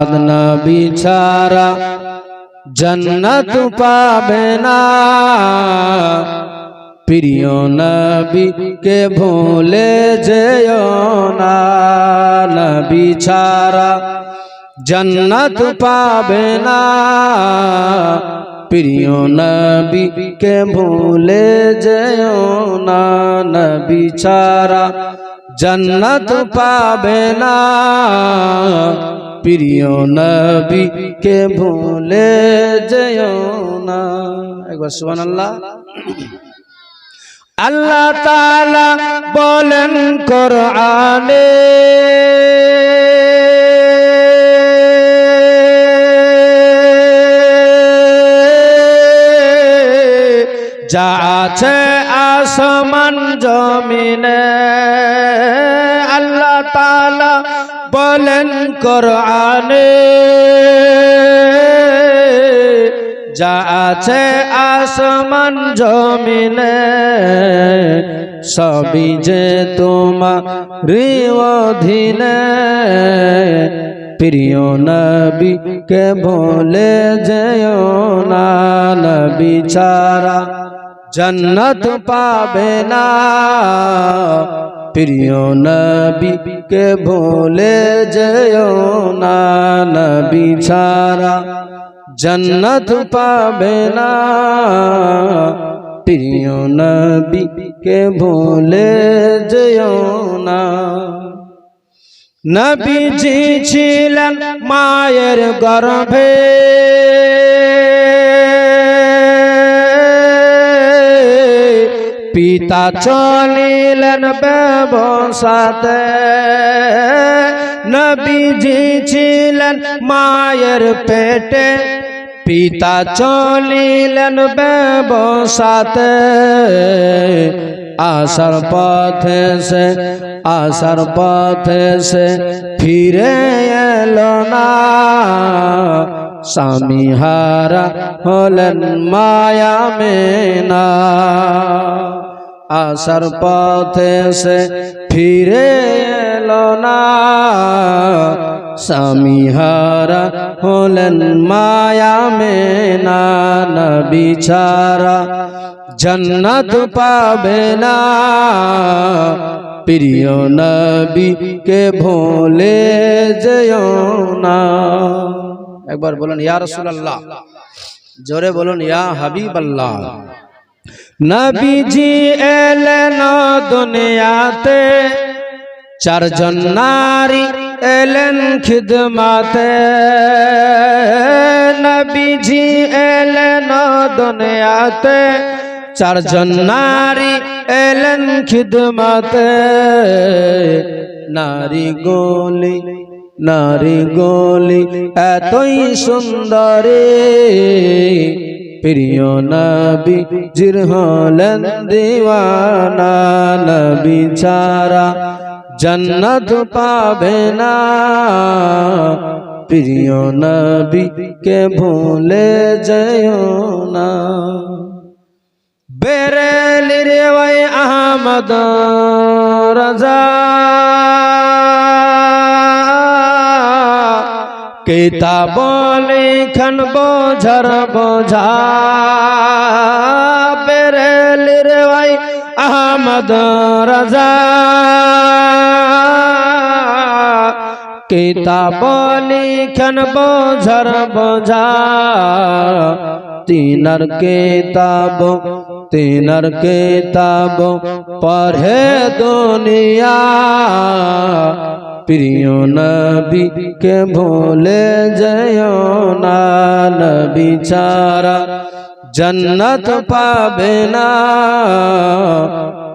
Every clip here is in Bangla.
নবী ছাড়া জন্নত পাবে না। প্রিয় নবী কে ভুলে যেও না। নবী ছাড়া জন্নত পাবে না। প্রিয় নবী কে ভুলে যেও না। নবী ছাড়া জন্নত পাবে না। প্রিয় নবী, কে ভুলে যেও না। একবার সুবহানাল্লাহ। আল্লাহ তাআলা বলেন, কোরআনে যা আছে আসমান জমিনে, আল্লাহ তাআলা বলেন কোরআনে, যা আছে আসমান জমিনে, সবই যে তোমার অধীনে। প্রিয় নবী কে বলে যেও না ছাড়া জন্নত পাবে না। প্রিয় নবী কে ভুলে যেও না নবী ছাড়া জন্নত পাবে না। প্রিয় নবী কে ভুলে যেও না। নবীজি ছিলেন মায়ের গর্ভে। পিতা চলিলেন ব্যবসাতে। নবীজি ছিলেন মায়ের পেটে। পিতা চলিলেন ব্যবসাতে। আসার পথে সে, আসার পথে সে ফিরে এলো না। স্বামী হারা হলেন মায়া মেনা। আসার পথে সে ফিরে এলো না। স্বামী হারা হলেন মায়া মেনা, নবী ছাড়া জন্নত পাবে না। প্রিয় নবী কে ভোলে যেও না। একবার বলুন, ইয়া রাসূলুল্লাহ। জোরে বলুন, ইয়া হাবিবাল্লাহ। নবীজি এলেন দুনিয়াতে, চারজন নারী এলেন খিদমাতে। নবীজি এলেন দুনিয়াতে, চারজন নারী এলেন খিদমাতে। নারী গোলি নারী গোলি এতই সুন্দরী প্রিয় নবী জির হলেন দিওয়ানা নবী ছাড়া জন্নত পাবে না। প্রিয় নবী, কে ভুলে যেও না। বেরেলির ওই আহমদ রাজা কিতাব লিখন, বোঝর বোঝা। বেরেলির ওই আহমদ রাজা। কিতাব লিখন, বোঝর বোঝা। তিনার কিতাব তিনার কিতাব পড়ে দুনিয়া। প্রিয় নবী কে ভুলে যেও না নবী ছাড়া জন্নত পাবে না।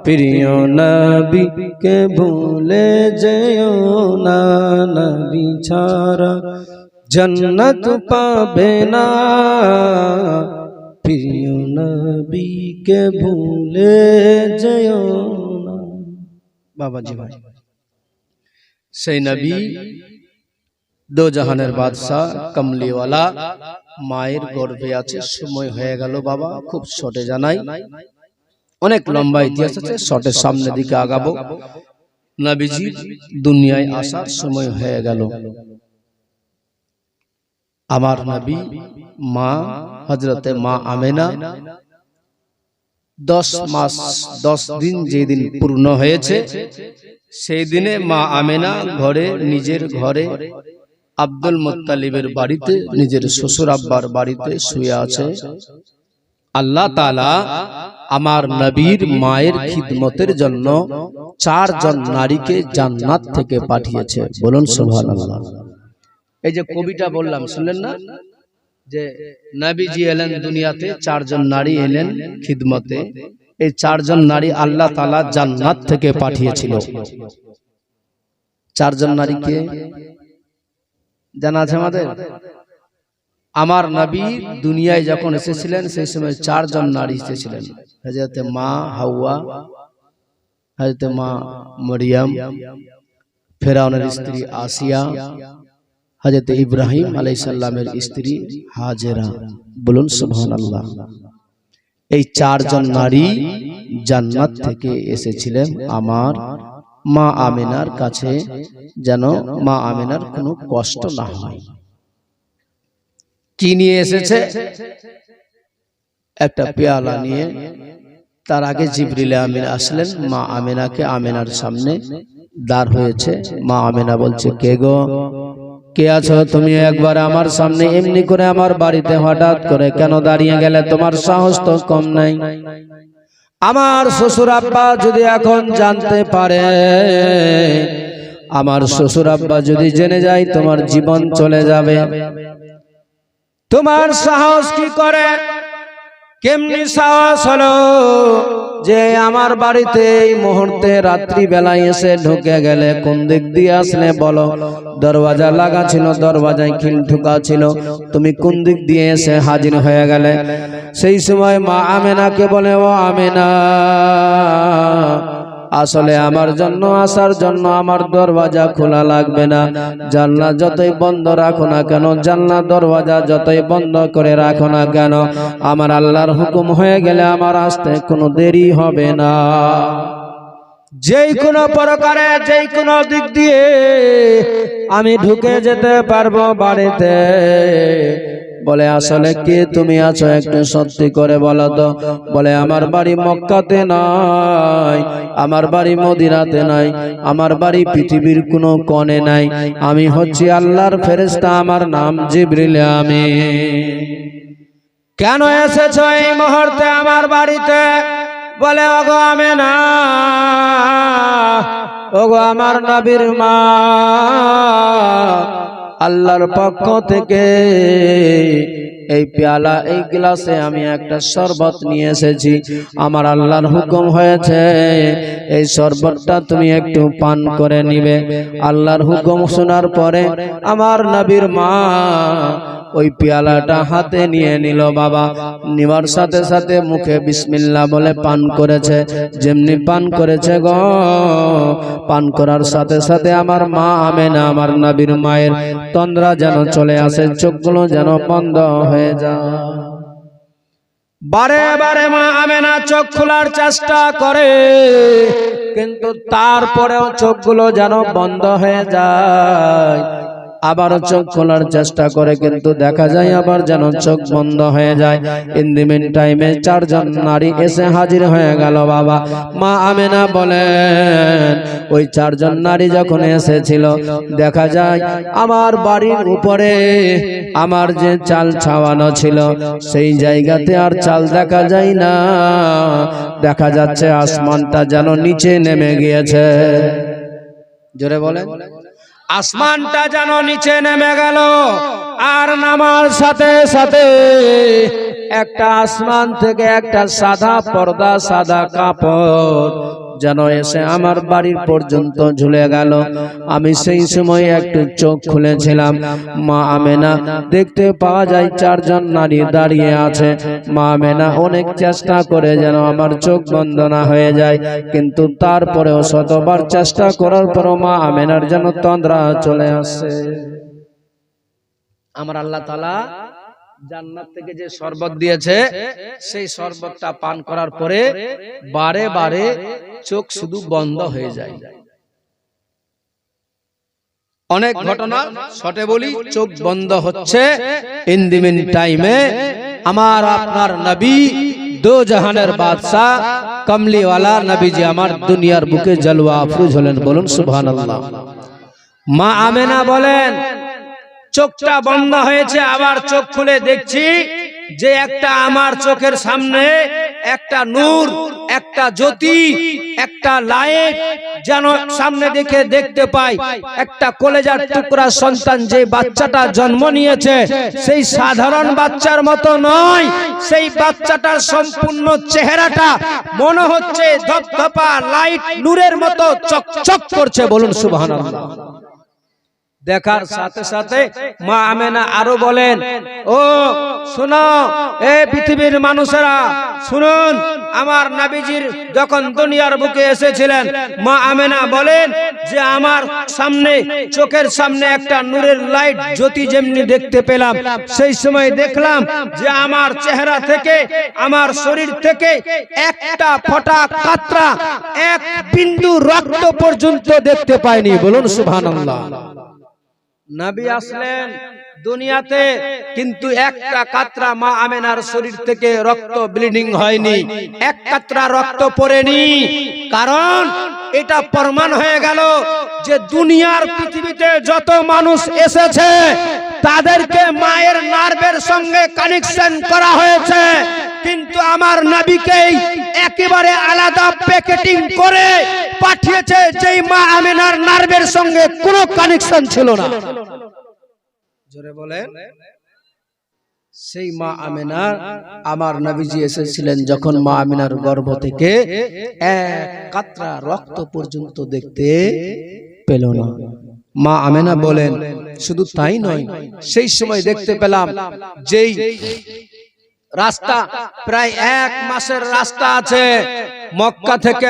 প্রিয় নবী কে ভুলে যেও না নবী ছাড়া জন্নত পাবে না। প্রিয় নবী কে ভুলে যেও না। বাবাজি ভাই। সেই নবী দো জাহানের বাদশাহ কমলিওয়ালা মায়ের গর্ভে আছে সময় হয়ে গেল বাবা খুব শর্টে জানাই। অনেক লম্বা ইতিহাস আছে শর্টের সামনের দিকে আগাবো। নবীজি দুনিয়ায় আসার সময় হয়ে গেল। আমার নবী মা হজরতে মা আমেনা দশ মাস দশ দিন যেদিন পূর্ণ হয়েছে সেই দিনে মা আমেনা ঘরে, নিজের ঘরে, আব্দুল মোত্তালিবের বাড়িতে নিজের শ্বশুর আব্বার বাড়িতে শুয়ে আছে। আল্লাহ তালা আমার নবীর মায়ের খিদমতের জন্য চারজন নারীকে জান্নাত থেকে পাঠিয়েছে। বলুন সুবহানাল্লাহ। এই যে কবিটা বললাম, শুনলেন না? যে নবীজি এলেন দুনিয়াতে, চারজন নারী এলেন খিদমতে। এই চারজন নারী আল্লাহ তালা জান্নাত থেকে পাঠিয়েছিল। চারজন নারীকে জানা আছে আমাদের? আমার নবী দুনিয়ায় যখন এসেছিলেন, সেই সময় চারজন নারী এসেছিলেন। হজরতে মা হাওয়া হজরতে মা মরিয়াম, ফেরাউনের স্ত্রী আসিয়া হজরত ইব্রাহিম আলাইসাল্লামের স্ত্রী হাজেরা। বলুন সুবহান আল্লাহ এই চারজন নারী জান্নাত থেকে এসেছিলেন আমার মা আমিনার কাছে যেন মা আমিনার কোনো কষ্ট না হয়। কি নিয়ে এসেছে? একটা পেয়ালা নিয়ে। তার আগে জিবরিলে আমিন আসলেন মা আমিনাকে আমিনার সামনে দাঁড় হয়েছে। মা আমিনা বলছে কে গো? কে আছো? তুমি একবার আমার সামনে এমনি করে আমার বাড়িতে হঠাৎ করে কেন দাঁড়িয়ে গেলে? তোমার সাহস তো কম নাই। আমার শ্বশুর আব্বা যদি এখন জানতে পারে, আমার শ্বশুর আব্বা যদি জেনে যায়, তোমার জীবন চলে যাবে। তোমার সাহস কি করে? কেমনি সাহস হলো যে আমার বাড়িতে এই মুহূর্তে রাত্রি বেলায় এসে ঢুকে গেলে কোন দিক দিয়ে আসলে বলো? দরওয়াজা লাগা ছিল, দরওয়াজায় খিল ঢুকা ছিল। তুমি কোন দিক দিয়ে এসে হাজির হয়ে গেলে? সেই সময় মা আমেনাকে বলে, ও আমেনা আসলে আমার জন্য, আসার জন্য আমার দরওয়াজা খোলা লাগবে না। জানলা যতই বন্ধ রাখো না কেন, জানলা দরওয়াজা যতই বন্ধ করে রাখো না কেন, আমার আল্লাহর হুকুম হয়ে গেলে আমার আসতে কোনো দেরি হবে না। যেই কোনো প্রকারে, যেই কোনো দিক দিয়ে আমি ঢুকে যেতে পারব বাড়িতে। বলে আসলে কে তুমি আছো একটু সত্যি করে বলো তো? বলে আমার বাড়ি মক্কাতে নাই আমার বাড়ি মদিরাতে নাই আমার বাড়ি পৃথিবীর কোনো কনে নাই আমি হচ্ছি আল্লাহর ফেরেস্তা আমার নাম জিবরিল আমি কেন এসেছ এই মুহূর্তে আমার বাড়িতে? বলে ওগো আমি না ওগো আমার নবীর মা আল্লাহর পক্ষ থেকে এই পেয়ালা, এই গ্লাসে আমি একটা শরবত নিয়ে এসেছি। আমার আল্লাহর হুকুম হয়েছে, এই শরবতটা তুমি একটু পান করে নিবে। আল্লাহর হুকুম শোনার পরে আমার নবীর মা ওই পেয়ালাটা হাতে নিয়ে নিল বাবা। নিবার সাথে সাথে মুখে বিসমিল্লা বলে পান করেছে। যেমনি পান করেছে গ। পান করার সাথে সাথে আমার মা আমে না আমার নবীর মায়ের তন্দ্রা যেন চলে আসে, চোখগুলো যেন বন্ধ হয়ে যায়। বারে বারে মা আমেনা চোখ খোলার চেষ্টা করে, কিন্তু তারপরেও চোখগুলো যেন বন্ধ হয়ে যায়। আবারও চোখ খোলার চেষ্টা করে কিন্তু দেখা যায় আবার যেন চোখ বন্ধ হয়ে যায়। ইন দি মিন টাইমে চারজন নারী এসে হাজির হয়ে গেল বাবা। মা আমেনা বলেন ওই চারজন নারী যখন এসেছিল দেখা যায় আমার বাড়ির উপরে আমার যে চাল ছাওয়ানো ছিল সেই জায়গাতে আর চাল দেখা যায় না। দেখা যাচ্ছে আসমানটা যেন নিচে নেমে গিয়েছে। জোরে বলেন। আসমানটা যেন নিচে নেমে গেল। আর নামার সাথে সাথে একটা আসমান থেকে একটা সাদা পর্দা, সাদা কাপড় যেন এসে আমার বাড়ির পর্যন্ত ঝুলে গেল। আমি সেই সময় একটু চোখ খুলেছিলাম। মা আমেনা দেখতে পাওয়া যায় চারজন নারী দাঁড়িয়ে আছে। মা আমেনা অনেক চেষ্টা করে যেন আমার চোখ বন্ধ না হয়ে যায়। কিন্তু তারপরেও শতবার চেষ্টা করার পরও মা আমেনার যেন তন্দ্রা চলে আসে। আমার আল্লাহ তালা জান্নাত থেকে যে শরবত দিয়েছে সেই শরবতটা পান করার পরে বারে বারে চোখ শুধু বন্ধ হয়ে যায়। অনেক ঘটনা শটে বলি চোখ বন্ধ হচ্ছে। ইন দি মিন টাইমে আমার আপনার নবী দো জাহানের বাদশাহ কমলিওয়ালা নবীজি আমার দুনিয়ার বুকে জলওয়া আফরুজ হলেন বলুন সুবহানাল্লাহ। মা আমেনা বলেন চোখটা বন্ধ হয়েছে, আবার চোখ খুলে দেখছি যে একটা আমার চোখের সামনে একটা নূর, একটা জ্যোতি, একটা লাইট যেন সামনে দেখে দেখতে পাই। একটা কলেজার টুকরা সন্তান যে বাচ্চাটা জন্ম নিয়েছে, সেই সাধারণ বাচ্চার মতো নয়, সেই বাচ্চাটার সম্পূর্ণ চেহারাটা মনে হচ্ছে ধপধপা লাইট, নূরের মতো চকচক করছে, বলুন সুবহানাল্লাহ। দেখার সাথে সাথে মা আমেনা আরও বলেন ও শোনো এ পৃথিবীর মানুষেরা শুনুন আমার নাবিজির যখন দুনিয়ার বুকে এসেছিলেন মা আমেনা বলেন যে আমার সামনে চোখের সামনে একটা নূরের লাইট জ্যোতি যেমনি দেখতে পেলাম সেই সময় দেখলাম যে আমার চেহারা থেকে আমার শরীর থেকে একটা ফটা কাতরা এক বিন্দু রক্ত পর্যন্ত দেখতে পাইনি। বলুন সুবহানাল্লাহ। নবী আসলেন দুনিয়াতে কিন্তু একটা কাতরা মা আমেনার শরীর থেকে রক্ত ব্লিডিং হয়নি। এক কাতরা রক্ত পড়েনি। কারণ এটা প্রমাণ হয়ে গেল যে দুনিয়ার পৃথিবীতে যত মানুষ এসেছে তাদেরকে মায়ের নার্ভের সঙ্গে কানেকশন করা হয়েছে। কিন্তু আমার নবীকেই একেবারে আলাদা প্যাকেটিং করে পাঠিয়েছে, যেই মা আমিনার নার্ভের সঙ্গে কোনো কানেকশন ছিল না। জোরে বলেন। সেই মা আমিনার আমার নবীজি এসেছিলেন যখন মা আমিনার গর্ভ থেকে এক কাতরা রক্ত পর্যন্ত দেখতে পেল না। মা আমেনা বলেন শুধু তাই নয় সেই সময় দেখতে পেলাম যেই রাস্তা প্রায় এক মাসের রাস্তা আছে। মক্কা থেকে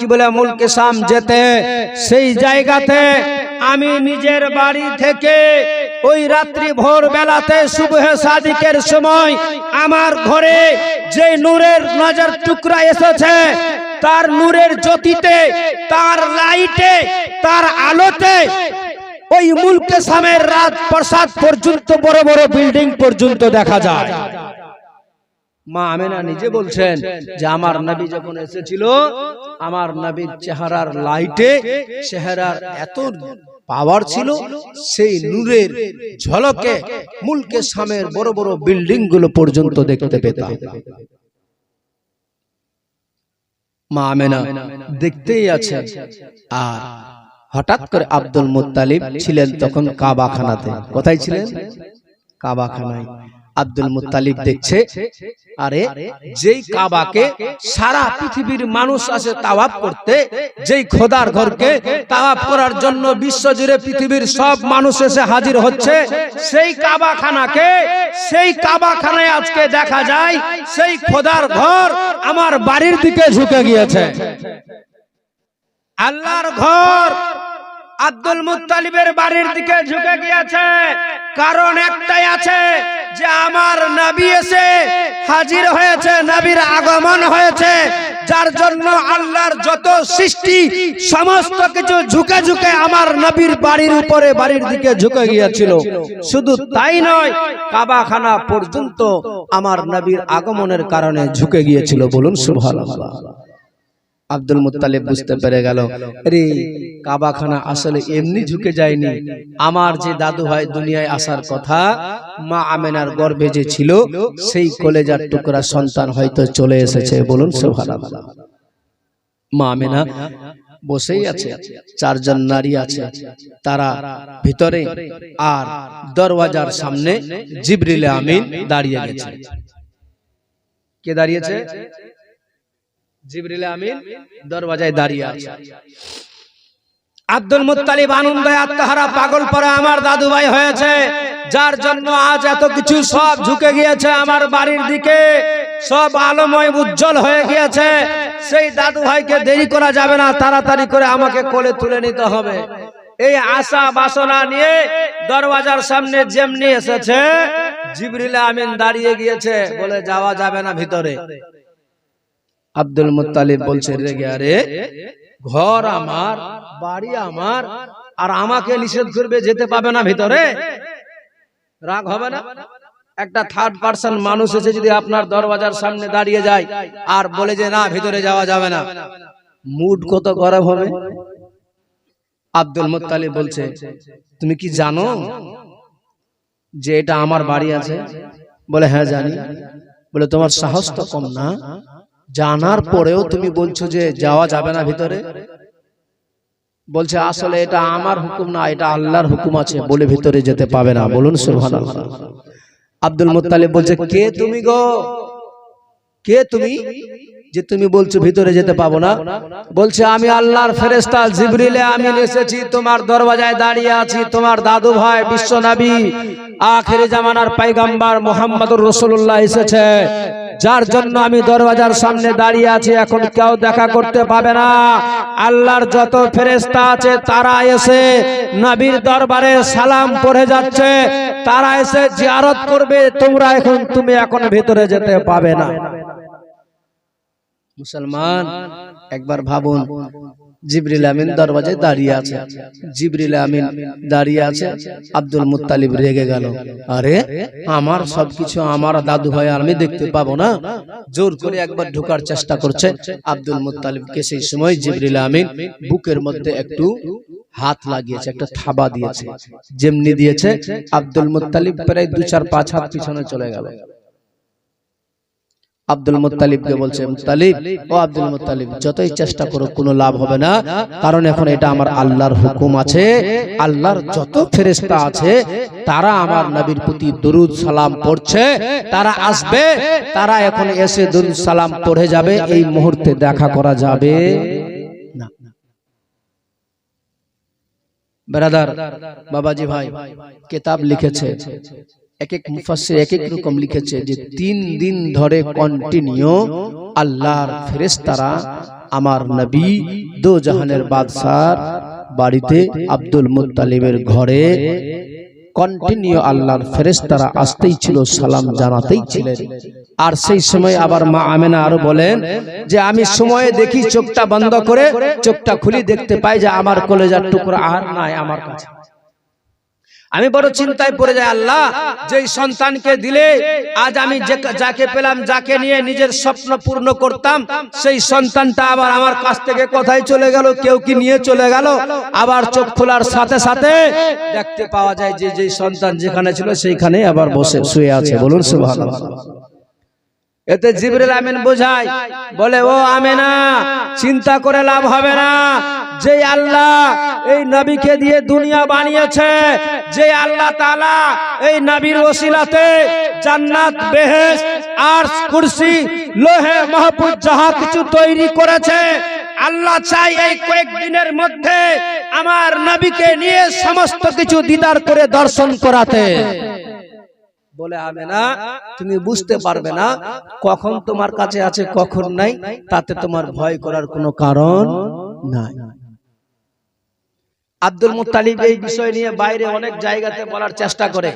কি বলে মুলকে শাম যেতে সেই জায়গাতে আমি নিজের বাড়ি থেকে ওই রাত্রি ভোর বেলাতে শুভে সাদিকের সময় আমার ঘরে যে নূরের নজর টুকরা এসেছে তার নূরের জ্যোতিতে তার লাইটে তার আলোতে ওই মুলকে সামের রাত প্রসাদ পর্যন্ত, বড় বড় বিল্ডিং পর্যন্ত দেখা যায়। মা আমেনা নিজে বলছেন যে, আমার নবী যখন এসেছিল, আমার নবীর চেহারার লাইটে চেহারার এত পাওয়ার ছিল, সেই নূরের ঝলকে মুলকে সামের বড় বড় বিল্ডিংগুলো পর্যন্ত দেখতে পেতাম। মা আমেনা দেখতেই আছে আর হঠাৎ করে আব্দুল মুত্তালিব ছিলেন তখন কাবাখানাতে। কোথায় ছিলেন? কাবাখানায়। আব্দুল মুত্তালিব দেখছে আরে যেই কাবাকে সারা পৃথিবীর মানুষ আসে তাওয়াব করতে যেই খোদার ঘরকে তাওয়াব করার জন্য বিশ্ব জুড়ে পৃথিবীর সব মানুষ এসে হাজির হচ্ছে। সেই কাবাখানাকে সেই কাবাখানায় আজকে দেখা যায় সেই খোদার ঘর আমার বাড়ির দিকে ঝুঁকে গিয়েছে। আল্লাহর ঘর আব্দুল মুত্তালিবের বাড়ির দিকে ঝুঁকে গিয়েছে। কারণ একটাই আছে যে আমার নবী এসে হাজির হয়েছে, নবীর আগমন হয়েছে। যার জন্য আল্লাহর যত সৃষ্টি, সমস্ত কিছু ঝুঁকে ঝুঁকে আমার নবীর বাড়ির উপরে বাড়ির দিকে ঝুঁকে গিয়েছিল। শুধু তাই নয়, কাবাখানা পর্যন্ত আমার নবীর আগমনের কারণে ঝুঁকে গিয়েছিল বলুন সুবহানাল্লাহ। আব্দুল মুত্তালিব বুঝতে পেরে গেল। রে কাবাখানা আসলে এমনি ঝুঁকে যায়নি। আমার যে দাদু ভাই দুনিয়ায় আসার কথা মা আমেনার গর্ভে যে ছিল সেই কলেজার টুকরা সন্তান হয়তো চলে এসেছে বলুন সুবহানাল্লাহ। মা আমেনা বসেই আছে চারজন নারী আছে তারা ভিতরে আর দরওয়াজার সামনে জিবরিল আমিন দাঁড়িয়ে গেছে। কে দাঁড়িয়েছে? জিবরিল আমিন দরওয়াজায় দাঁড়িয়ে আছে। আব্দুল মুত্তালিব আনন্দে আত্মহারা পাগল পরে আমার দাদু ভাই হয়েছে। যার জন্য আজ এত কিছু সব ঝুঁকে গিয়েছে আমার বাড়ির দিকে। সব আলোময় উজ্জ্বল হয়ে গিয়েছে। সেই দাদু ভাইকে দেরি করা যাবে না তাড়াতাড়ি করে আমাকে কোলে তুলে নিতে হবে। এই আশা বাসনা নিয়ে দরওয়াজার সামনে যেমনি এসেছে জিবরিল আমিন দাঁড়িয়ে গিয়েছে। বলে যাওয়া যাবে না ভিতরে। আব্দুল মুত্তালিব বলছে রেগে আরে ঘর আমার বাড়ি আমার আর আমাকে নিষেধ করবে যেতে পাবে না ভিতরে? রাগ হবে না? একটা থার্ড পার্সন মানুষ এসে যদি আপনার দরওয়াজার সামনে দাঁড়িয়ে যায় আর বলে যে না ভিতরে যাওয়া যাবে না। মুড কত গরম হবে? আব্দুল মুত্তালিব বলছে তুমি কি জানো যে এটা আমার বাড়ি আছে? বলে হ্যাঁ জানি। বলে তোমার সাহস তো কম না? জানার পরেও তুমি বলছো যে যাওয়া যাবে না ভিতরে? বলছে আসলে এটা আমার হুকুম না এটা আল্লাহর হুকুম আছে বলে ভিতরে যেতে পাবে না। বলুন সুবহানাল্লাহ। আব্দুল মুত্তালিব বলছে কে তুমি গো? কে তুমি? যে তুমি বলছো ভিতরে যেতে পাবো না। বলছে আমি আল্লাহর ফেরেস্তা জিবরিলে আমি এসেছি তোমার দরওয়াজায় দাঁড়িয়ে আছি তোমার দাদু ভাই বিশ্ব নবী আখেরি জামানার পাইগাম্বার মোহাম্মদুর রসুল্লাহ এসেছে। যার জন্য আমি দরওয়াজার সামনে দাঁড়িয়ে আছি, এখন কেউ দেখা করতে পাবে না। আল্লাহর যত ফেরেস্তা আছে, তারা এসে নবীর দরবারে সালাম পড়ে যাচ্ছে। তারা এসে জিয়ারত করবে, তোমরা এখন, তুমি এখন ভিতরে যেতে পাবে না। মুসলমান, একবার ভাবুন জিবরিল আমিন দরওয়াজায় দাঁড়িয়ে আছে। জিবরিল আমিন দাঁড়িয়ে আছে। আব্দুল মুত্তালিব রেগে গেল। আরে, আমার সবকিছু আমার দাদু ভাই আমি দেখতে পাবো না? জোর করে একবার ঢোকার চেষ্টা করছে আব্দুল মুত্তালিবকে। সেই সময় জিবরিল আমিন বুকের মধ্যে একটু হাত লাগিয়েছে, একটা থাবা দিয়েছে। যেমনি দিয়েছে, আব্দুল মুত্তালিব প্রায় দু চার পাঁচ হাত পিছনে চলে গেল। আব্দুল মুত্তালিবকে বলছে মুত্তালিব ও আব্দুল মুত্তালিব যতই চেষ্টা করো কোনো লাভ হবে না। কারণ এখন এটা আমার আল্লাহর হুকুম আছে আল্লাহর যত ফেরেস্তা আছে তারা আমার নবীর প্রতি দরুদ সালাম পড়ছে তারা আসবে তারা এখন এসে দরুদ সালাম পড়ে যাবে এই মুহূর্তে দেখা করা যাবে। না। ব্রাদার বাবাজি ভাই কিতাব লিখেছে। এক এক মুফাসসির এক এক রকম লিখেছে যে তিন দিন ধরে কন্টিনিউ আল্লাহর ফেরেশতারা আমার নবী দো জাহানের বাদশার বাড়িতে আব্দুল মুত্তালিবের ঘরে কন্টিনিউ আল্লাহর ফেরেশতারা আসতেই ছিল সালাম জানাতেই ছিলেন। আর সেই সময় আবার মা আমেনা আরও বলেন যে আমি সময়ে দেখি চোখটা বন্ধ করে চোখটা খুলি দেখতে পাই যে আমার কলেজার টুকরা আর নাই আমার কাছে। আমি বড় চিন্তায় পড়ে যাই আল্লাহ যেই সন্তানকে দিলে আজ আমি যাকে পেলাম যাকে নিয়ে নিজের স্বপ্ন পূর্ণ করতাম সেই সন্তানটা আবার আমার কাছ থেকে কোথায় চলে গেল কেউ কি নিয়ে চলে গেল আবার চোখ খোলার সাথে সাথে দেখতে পাওয়া যায় যে যেই সন্তান যেখানে ছিল সেইখানে আবার বসে শুয়ে আছে। বলুন সুবহানাল্লাহ। এতে জিবরিল আমিন বোঝায়, বলে, ও আমেনা, চিন্তা করে লাভ হবে না। যে আল্লাহ এই নবীকে দিয়ে দুনিয়া বানিয়েছে, যে আল্লাহ তালা এই নবীর ওসিলাতে জান্নাত বেহেশত আর কুরসি, লোহে মাহফুজ যাহা কিছু তৈরি করেছে, আল্লাহ চাই এই কয়েকদিনের মধ্যে আমার নবীকে নিয়ে সমস্ত কিছু দিদার করে দর্শন করাতে। বলে হবে না তুমি বুঝতে পারবে না কখন তোমার কাছে আছে, কখন নাই, তাতে তোমার ভয় করার কোনো কারণ নাই। আব্দুল মুত্তালিব এই বিষয় নিয়ে বাইরে অনেক জায়গাতে বলার চেষ্টা করে।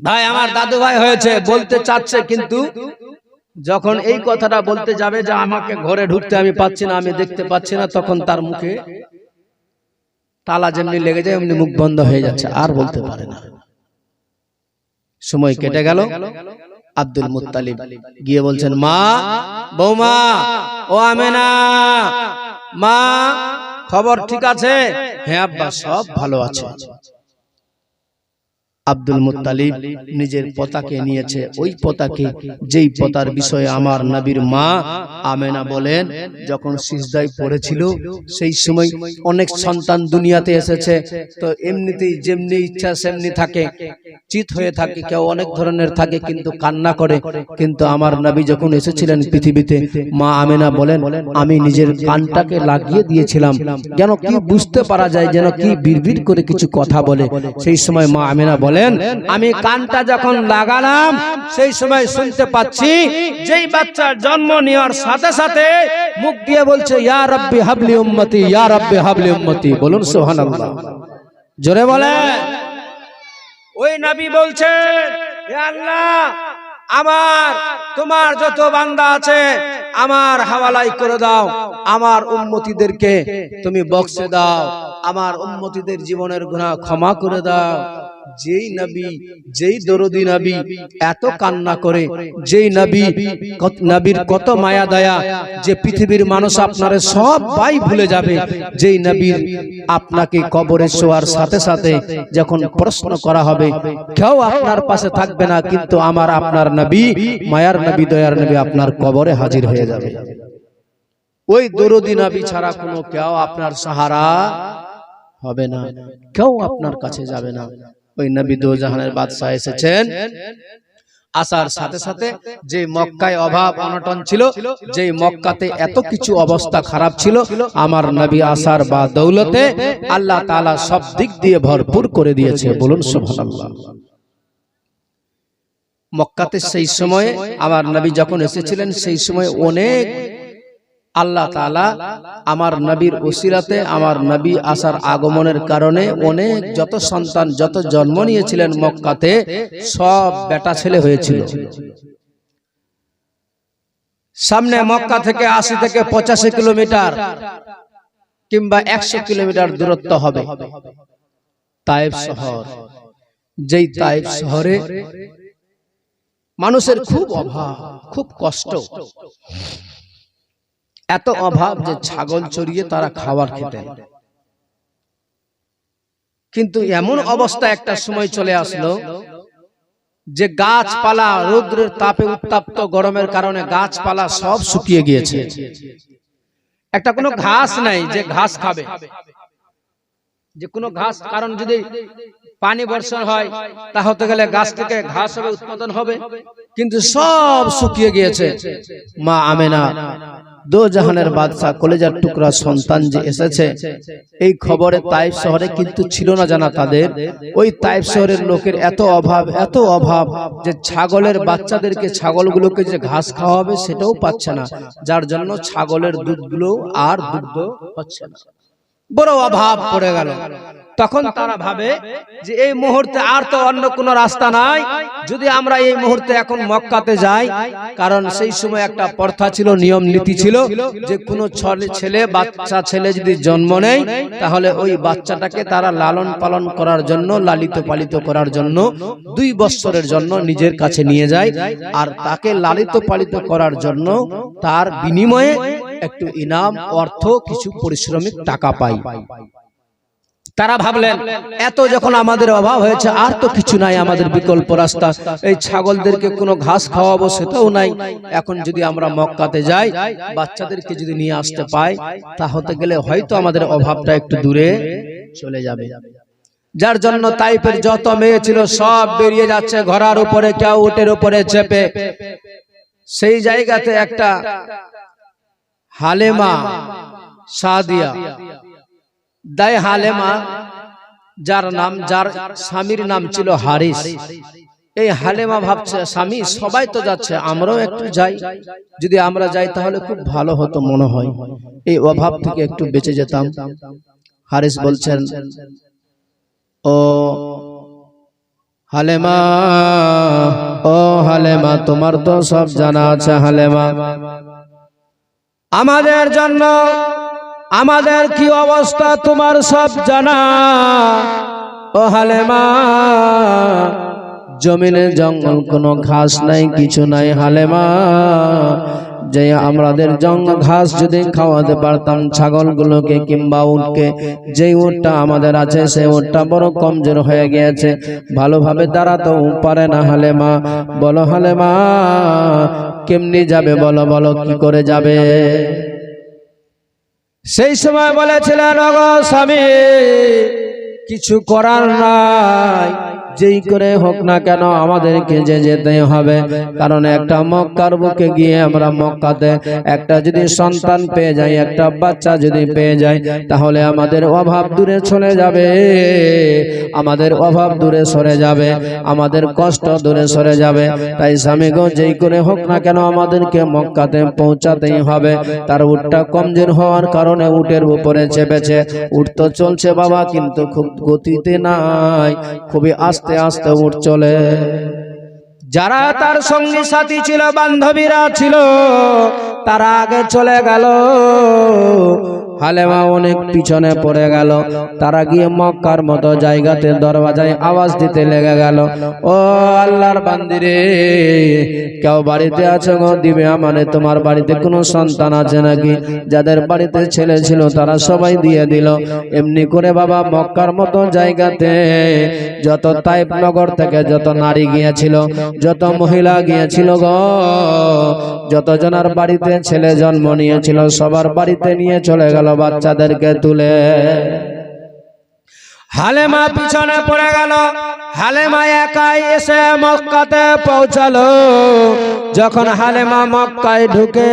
ভাই, আমার দাদু ভাই হয়েছে, বলতে চাচ্ছে, কিন্তু যখন এই কথাটা বলতে যাবে যে আমাকে ঘরে ঢুকতে আমি পাচ্ছি না, আমি দেখতে পাচ্ছি না, তখন তার মুখে তালা যেমনি লেগে যায় এমনি মুখ বন্ধ হয়ে যাচ্ছে, আর বলতে পারে না। সময় কেটে গেল। আব্দুল মুতালিব গিয়ে বলছেন মা বৌমা ও আমেনা মা খবর ঠিক আছে? হ্যাঁ আব্বা সব ভালো আছে। আব্দুল মুত্তালিব নিজের পতাকে নিয়েছে। ওই পতাকে যেই পতার বিষয়ে আমার নবীর মা আমেনা বলেন যখন সিজদায় পড়েছিল সেই সময় অনেক সন্তান দুনিয়াতে এসেছে। তো এমনিতেই যেমনি ইচ্ছা সেমনি থাকে। চিত হয়ে থাকে কেউ অনেক ধরনের থাকে কিন্তু কান্না করে। কিন্তু আমার নবী যখন এসেছিলেন পৃথিবীতে মা আমেনা বলেন আমি নিজের কানটাকে লাগিয়ে দিয়েছিলাম। যেন কি বুঝতে পারা যায় যেন কি বিড়বিড় করে কিছু কথা বলে সেই সময় মা আমেনা বলেন আমি কানটা যখন লাগালাম সেই সময় শুনতে পাচ্ছি যেই বাচ্চার জন্ম নেওয়ার সাথে সাথে মুখ দিয়ে বলছে ইয়া রব্বি হাবলি উম্মতি ইয়া রব্বি হাবলি উম্মতি। বলুন সুবহানাল্লাহ। জোরে বলে ওই নবী বলছেন হে আল্লাহ আমার তোমার যত বান্দা আছে আমার হাওয়ালাই করে দাও। আমার উম্মতিদেরকে তুমি বক্সে দাও। আমার উম্মতিদের জীবনের গুনাহ ক্ষমা করে দাও। যেই নবী যেই দরদি নবী এত কান্না করে যেই নবী কত- নবীর কত মায়া দয়া যে পৃথিবীর মানুষ আপনারে সবাই ভুলে যাবে যেই নবীর আপনাকে কবরে শোয়ার সাথে সাথে যখন প্রশ্ন করা হবে কেউ আপনার পাশে থাকবে না কিন্তু আমার আপনার নবী মায়ার নবী দয়ার নবী আপনার কবরে হাজির হয়ে যাবে। ওই দরদি নবী ছাড়া কোনো কেউ আপনার সাহারা হবে না কেউ আপনার কাছে যাবে না ওই নবী দো জাহানের বাদশাহ এসেছেন। আসার সাথে সাথে যে মক্কায় অভাব অনটন ছিল যে মক্কাতে এত কিছু অবস্থা খারাপ ছিল, আমার নবী আসার বা দৌলতে আল্লাহ তাআলা সব দিক দিয়ে ভরপুর করে দিয়েছে। বলুন মক্কাতে সেই সময়ে আমার নবী যখন এসেছিলেন, সেই সময় অনেক আল্লাহ তাআলা আমার নবীর ওসিরাতে আমার নবী আসার আগমনের কারণে অনেক যত সন্তান যত জন্ম নিয়েছিলেন মক্কাতে সব বেটা ছেলে হয়েছিল। সামনে মক্কা থেকে আশি থেকে পঁচাশি কিলোমিটার কিংবা একশো কিলোমিটার দূরত্ব হবে। তাইব শহর। যেই তাইব শহরে মানুষের খুব অভাব খুব কষ্ট। এত অভাব যে ছাগল চড়িয়ে তারা খাবার খেতেন কিন্তু এমন অবস্থা একটা সময় চলে আসলো যে গাছপালা রৌদ্রের তাপে উত্তাপ্ত গরমের কারণে গাছপালা সব শুকিয়ে গিয়েছে। একটা কোনো ঘাস নাই যে ঘাস খাবে। যে কোনো ঘাস, কারণ যদি পানি বর্ষণ হয় তা হতে গেলে গাছ থেকে ঘাস হবে, উৎপাদন হবে। কিন্তু সব শুকিয়ে গিয়েছে। মা আমেনা। দো জাহানের বাদশাহ কলেজার টুকরা সন্তান যে এসেছে, এই খবরে তাইফ শহরে কিন্তু ছিল না জানা তাদের। ওই তাইফ শহরের লোকের এত অভাব এত অভাব যে ছাগলের বাচ্চাদেরকে ছাগলগুলোকে যে ঘাস খাওয়া হবে সেটাও পাচ্ছে না, যার জন্য ছাগলের দুধগুলো আর দুগ্ধ হচ্ছে না। বড় অভাব পড়ে গেল। তখন তারা ভাবে যে এই মুহূর্তে আর তো অন্য কোনো রাস্তা নাই। যদি আমরা এই মুহূর্তে এখন মক্কাতে যাই কারণ সেই সময় একটা প্রথা ছিল নিয়ম নীতি ছিল যে কোনো ছলে ছেলে বাচ্চা ছেলে যদি জন্ম নেয় তাহলে ওই বাচ্চাটাকে তারা লালন পালন করার জন্য লালিত পালিত করার জন্য দুই বৎসরের জন্য নিজের কাছে নিয়ে যায় আর তাকে লালিত পালিত করার জন্য তার বিনিময়ে একটু ইনাম অর্থ কিছু পরিশ্রমিক টাকা পাই তারা ভাবলেন, এত যখন আমাদের অভাব হয়েছে, আর তো কিছু নাই আমাদের বিকল্প রাস্তা। এই ছাগলদেরকে কোনো ঘাস খাওয়াবো সেটাও নাই। এখন যদি আমরা মক্কাতে যাই, বাচ্চাদেরকে যদি নিয়ে আসতে পাই তা হতে গেলে হয়তো আমাদের অভাবটা একটু দূরে চলে যাবে। যার জন্য তাইপের যত মেয়ে ছিল, সব বেরিয়ে যাচ্ছে ঘোড়ার উপরে, কেউ উটের উপরে চেপে। সেই জায়গাতে একটা হালেমা সাদিয়া দায় হালেমা যার নাম যার স্বামীর নাম ছিল হারিস। এই হালেমা ভাবছে স্বামী সবাই তো যাচ্ছে আমরাও একটু যাই। যদি আমরা যাই তাহলে খুব ভালো হতো মনে হয়। এই অভাব থেকে একটু বেঁচে যেতাম। হারিস বলছেন ও হালেমা ও হালেমা তোমার তো সব জানা আছে হালেমা। আমাদের জন্য আমাদের কি অবস্থা তোমার সব জানা? ও হালেমা, জমিনে জঙ্গল কোনো ঘাস নাই, কিছু নাই হালেমা। যে আমাদের জঙ্গল ঘাস যদি খাওয়াতে পারতাম ছাগলগুলোকে কিংবা উটকে যে উটটা আমাদের আছে, সেই উটটা বড় কমজোর হয়ে গিয়েছে। ভালোভাবে দাঁড়াতেও পারে না হালেমা। বলো হালেমা, কেমনি যাবে বলো বলো কি করে যাবে? সেই সময় বলেছিলেন অগ স্বামী কিছু করার নাই। যেই করে হোক না কেন আমাদেরকে যে যেতে হবে। কারণ একটা মক্কার বুকে গিয়ে আমরা মক্কাতে একটা যদি সন্তান পেয়ে যাই, একটা বাচ্চা যদি পেয়ে যাই, তাহলে আমাদের অভাব দূরে চলে যাবে। আমাদের অভাব দূরে সরে যাবে, আমাদের কষ্ট দূরে সরে যাবে। তাই স্বামীগো যেই করে হোক না কেন আমাদেরকে মক্কাতে পৌঁছাতেই হবে। তার উটটা কমজোর হওয়ার কারণে উটের উপরে চেপেছে। উঠ তো চলছে বাবা, কিন্তু খুব গতিতে নাই, খুবই আস্তে আস্তে আস্তে উঠ চলে। যারা তার সঙ্গী সাথী ছিল, বান্ধবীরা ছিল, তারা আগে চলে গেল। হালেমা অনেক পিছনে পড়ে গেল। তারা গিয়ে মক্কার মতো জায়গাতে দরওয়াজায় আওয়াজ দিতে লেগে গেল। ও আল্লাহর বান্দিরে, কেউ বাড়িতে আছে গো? দিবে মানে তোমার বাড়িতে কোনো সন্তান আছে নাকি? যাদের বাড়িতে ছেলে ছিল, তারা সবাই দিয়ে দিল। এমনি করে বাবা মক্কার মতো জায়গাতে যত তাইপ নগর থেকে যত নারী গিয়েছিল, যত মহিলা গিয়েছিল গো যত জনার বাড়িতে ছেলে জন্ম নিয়েছিল, সবার বাড়িতে নিয়ে চলে গেল। বাচ্চাদেরকে তুলে। হালেমা পিছনে পড়ে গেল। হালেমা একাই এসে মক্কাতে পৌঁছালো। যখন হালেমা মক্কায় ঢুকে